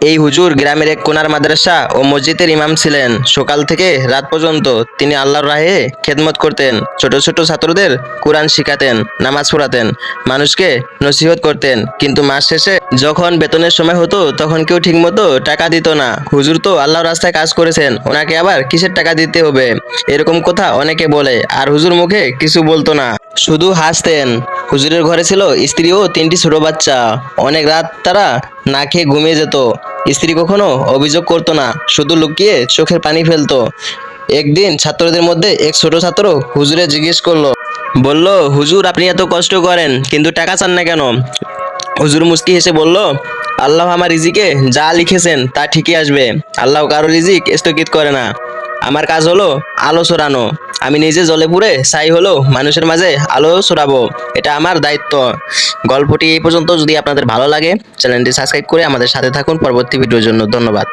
এই হুজুর গ্রামের এক কোনার মাদ্রাসা ও মসজিদের ইমাম ছিলেন। সকাল থেকে রাত পর্যন্ত তিনি আল্লাহর রাহে খেদমত করতেন, ছোট ছোট ছাত্রদের কোরআন শিখাতেন, নামাজ পড়াতেন, মানুষকে নসিহত করতেন। কিন্তু মাস শেষে যখন বেতনের সময় হতো, তখন কেউ ঠিকমতো টাকা দিত না। হুজুর তো আল্লাহর রাস্তায় কাজ করেছেন, ওনাকে আবার কিসের টাকা দিতে হবে? এরকম কথা অনেকে বলে, আর হুজুর মুখে কিছু বলতো না। শুধু হাসতেন। হুজুরের ঘরে ছিল স্ত্রী ও তিনটি ছোট বাচ্চা। অনেক রাত তারা না খেয়ে ঘুমিয়ে যেত। স্ত্রী কখনো অভিযোগ করতো না, শুধু লুকিয়ে চোখের পানি ফেলতো। একদিন ছাত্রদের মধ্যে এক ছোট ছাত্র হুজুরে জিজ্ঞেস করল, বলল, হুজুর, আপনি এত কষ্ট করেন, কিন্তু টাকা চান না কেন? হুজুর মুস্কি হেসে বলল, আল্লাহ আমার রিজিকে যা লিখেছেন তা ঠিকই আসবে। আল্লাহ কারও রিজিক স্থগিত করে না। আমার কাজ হলো আলো ছড়ানো আমি নিজে জলে পুরে ছাই হলো মানুষের মাঝে আলো ছড়াবো এটা আমার দায়িত্ব। গল্পটি এই পর্যন্ত। যদি আপনাদের ভালো লাগে, চ্যানেলটি সাবস্ক্রাইব করে আমাদের সাথে থাকুন। পরবর্তী ভিডিওর জন্য ধন্যবাদ।